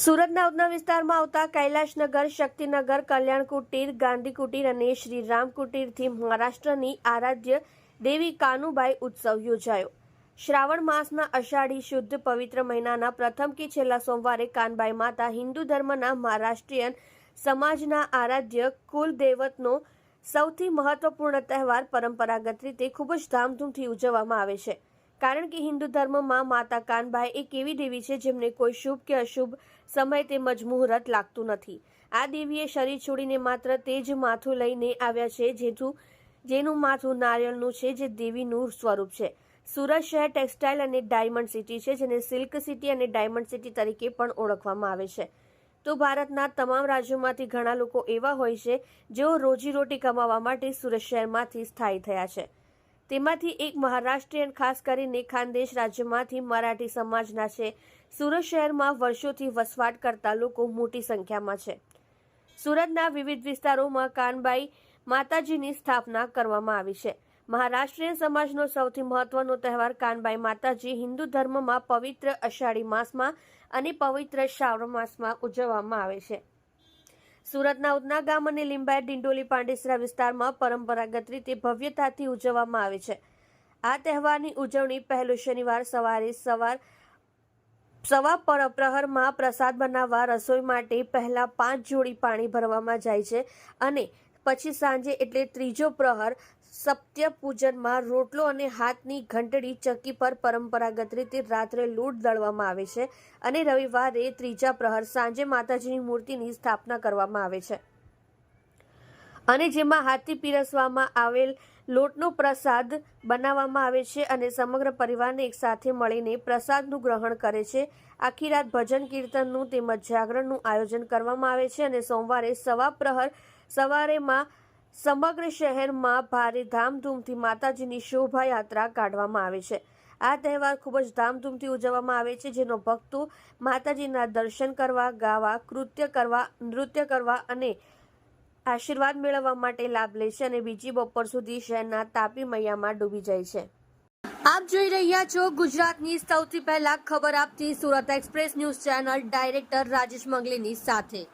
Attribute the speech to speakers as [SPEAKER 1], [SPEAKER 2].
[SPEAKER 1] સુરતના ઉધના વિસ્તારમાં આવતા કૈલાશનગર, શક્તિનગર કલ્યાણ કુટીર ગાંધી કુટીર અને શ્રી રામ કુટીરથી મહારાષ્ટ્રની આરાધ્ય દેવી કાનુબાઈ ઉત્સવ યોજાયો. શ્રાવણ માસના અષાઢી શુદ્ધ પવિત્ર મહિનાના પ્રથમ કે છેલ્લા સોમવારે કાનબાઈ માતા હિન્દુ ધર્મના મહારાષ્ટ્રીયન સમાજના આરાધ્ય કુલદેવતનો સૌથી મહત્વપૂર્ણ તહેવાર પરંપરાગત રીતે ખૂબ જ ધામધૂમથી ઉજવવામાં આવે છે. કારણ કે હિન્દુ ધર્મમાં માતા કાનબાઈ એક એવી દેવી છે જેમને કોઈ શુભ કે અશુભ સમય તેમજ મુહૂર્ત લાગતું નથી. આ દેવીએ શરીર છોડીને માત્ર તે જ માથું લઈને આવ્યા છે જેનું જેનું માથું નારિયેળનું છે જે દેવીનું સ્વરૂપ છે. સુરત શહેર ટેક્સટાઇલ અને ડાયમંડ સિટી છે, જેને સિલ્ક સિટી અને ડાયમંડ સિટી તરીકે પણ ઓળખવામાં આવે છે. તો ભારતના તમામ રાજ્યોમાંથી ઘણા લોકો એવા હોય છે જેઓ રોજીરોટી કમાવા માટે સુરત શહેરમાંથી સ્થાયી થયા છે. તેમાંથી એક મહારાષ્ટ્રીયન ખાસ કરીને ખાનદેશ રાજ્યમાંથી મરાઠી સમાજના છે. સુરત શહેરમાં વર્ષોથી વસવાટ કરતા લોકો મોટી સંખ્યામાં છે. સુરતના વિવિધ વિસ્તારોમાં કાનબાઈ માતાજીની સ્થાપના કરવામાં આવી છે. મહારાષ્ટ્રીય સમાજનો સૌથી મહત્વનો તહેવાર કાનબાઈ માતાજી હિન્દુ ધર્મમાં પવિત્ર અષાઢી માસમાં અને પવિત્ર શ્રાવણ માસમાં ઉજવવામાં આવે છે. સુરતના ઉધના ગામ અને લીંબાયત ડિંડોલી પાંડેસરા વિસ્તારમાં પરંપરાગત રીતે ભવ્યતાથી ઉજવવામાં આવે છે. આ તહેવારની ઉજવણી પહેલો શનિવાર સવારે સવાર સવા પર પ્રહરમાં પ્રસાદ બનાવવા રસોઈ માટે પહેલા પાંચ જોડી પાણી ભરવામાં જાય છે અને પછી સાંજે એટલે ત્રીજો પ્રહર સત્ય પૂજનમાં રોટલો અને હાથની ઘંટડી ચક્કી પર પરંપરાગત રીતે રાત્રે લૂંટ દળવામાં આવે છે અને રવિવારે ત્રીજા પ્રહર સાંજે માતાજીની મૂર્તિની સ્થાપના કરવામાં આવે છે. અને જેમાં હાથથી પીરસવામાં આવેલ લોટનો પ્રસાદ બનાવવામાં આવે છે અને સમગ્ર પરિવારને એકસાથે મળીને પ્રસાદનું ગ્રહણ કરે છે. આખી રાત ભજન કીર્તનનું તેમજ જાગરણનું આયોજન કરવામાં આવે છે અને સોમવારે સવા પ્રહર સવારેમાં સમગ્ર શહેરમાં ભારે ધામધૂમથી માતાજીની શોભાયાત્રા કાઢવામાં આવે છે. આ તહેવાર ખૂબ જ ધામધૂમથી ઉજવવામાં આવે છે, જેનો ભક્તો માતાજીના દર્શન કરવા, ગાવા, કૃત્ય કરવા, નૃત્ય કરવા અને આશીર્વાદ મેળવવા માટે લાભ લે છે અને બીજી બપોર સુધી શહેરના તાપી મૈયામાં ડૂબી જાય છે. આપ જોઈ રહ્યા છો ગુજરાતની સૌથી પહેલા ખબર આપતી Surat express news channel director Rajesh મંગલીની સાથે.